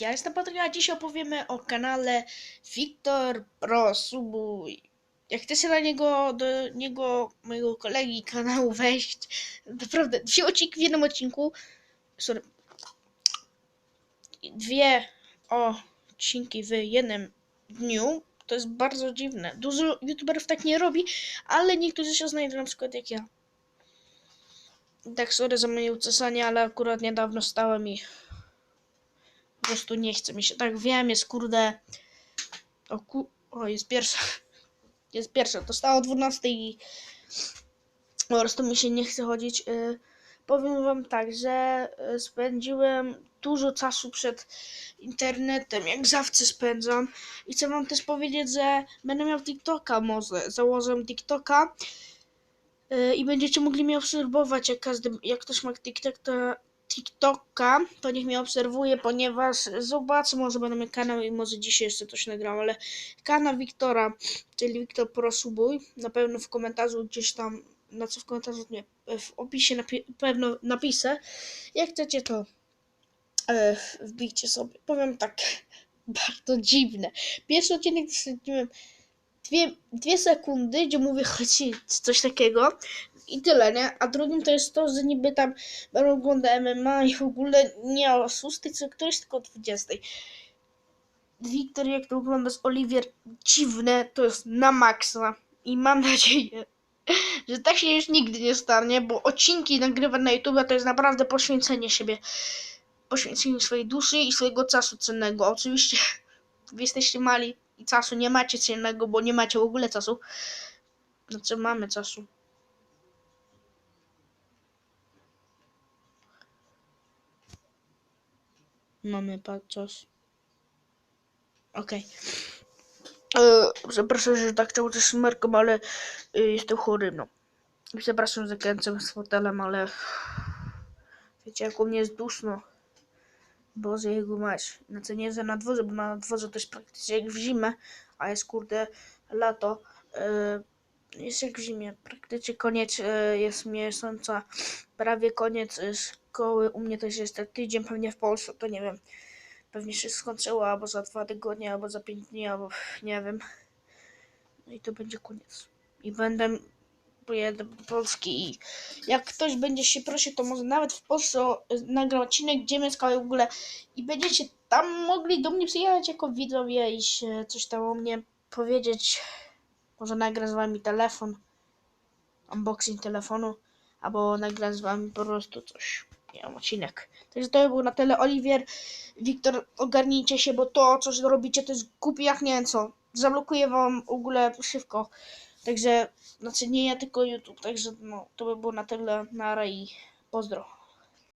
Ja jestem Patryk, a dziś opowiemy o kanale Wiktor Pro Subuj. Jak chcecie na niego, do niego, mojego kolegi kanału wejść, naprawdę, dwie odcinki w jednym odcinku, sorry, dwie odcinki w jednym dniu, to jest bardzo dziwne. Dużo youtuberów tak nie robi, ale niektórzy się znajdą, na przykład jak ja. Tak, sorry za moje uczesanie, ale akurat niedawno stałem i po prostu nie chce mi się. Tak wiem, jest kurde. O, ku... o jest pierwsza. Jest pierwsza. To stało o 12 i po prostu mi się nie chce chodzić. Y, powiem wam tak, że y, spędziłem dużo czasu przed internetem, jak zawsze spędzam. I chcę wam też powiedzieć, że będę miał TikToka może. Założę TikToka. y, I będziecie mogli mnie obserwować, jak każdy, jak ktoś ma TikTok, to TikToka, to niech mnie obserwuje, ponieważ zobaczę, może będę miał kanał i może dzisiaj jeszcze coś nagram, ale kanał Wiktora, czyli Wiktor Prosubuj, na pewno w komentarzu gdzieś tam, na co w komentarzu, nie, w opisie napi- pewno napiszę. Jak chcecie, to e, wbijcie sobie. Powiem tak, bardzo dziwne. Pierwszy odcinek śledziłem dwie, dwie sekundy, gdzie mówię chodzi coś takiego i tyle, nie? A drugim to jest to, że niby tam będę oglądał MMA i w ogóle nie o 6 czy któryś, tylko o 20. Wiktor, jak to oglądasz Oliwier, dziwne, to jest na maksa. I mam nadzieję, że tak się już nigdy nie stanie, bo odcinki nagrywać na YouTube to jest naprawdę poświęcenie siebie. Poświęcenie swojej duszy i swojego czasu cennego. Oczywiście wy jesteście mali i czasu nie macie cennego, bo nie macie w ogóle czasu. Znaczy mamy czasu. Mamy czas. Okej. E, Przepraszam, że tak cały czas smerkam, ale e, jestem chory, no. Przepraszam, że kręcę z fotelem, ale wiecie, jak u mnie jest duszno. Boże, jego mać. Znaczy nie, że na dworze, bo na dworze to jest praktycznie jak w zimę, a jest kurde lato. E, jest jak w zimie. Praktycznie koniec jest miesiąca, prawie koniec e, szkoły. U mnie też jest ten tydzień, pewnie w Polsce, to nie wiem. Pewnie się skończyło albo za dwa tygodnie, albo za pięć dni, albo nie wiem. No i to będzie koniec. I będę pojedę do Polski i jak ktoś będzie się prosił, to może nawet w Polsce o- nagram odcinek, gdzie mieszkam w ogóle i będziecie tam mogli do mnie przyjechać jako widzowie i się coś tam o mnie powiedzieć. Może nagram z wami telefon, unboxing telefonu, albo nagram z wami po prostu coś, nie odcinek. Także to by było na tyle. Oliwier, Wiktor, ogarnijcie się, bo to, co robicie, to jest głupie jak nie wiem co. Zablokuję wam w ogóle szybko. Także, znaczy nie ja, tylko YouTube. Także no, to by było na tyle. Nara i pozdro.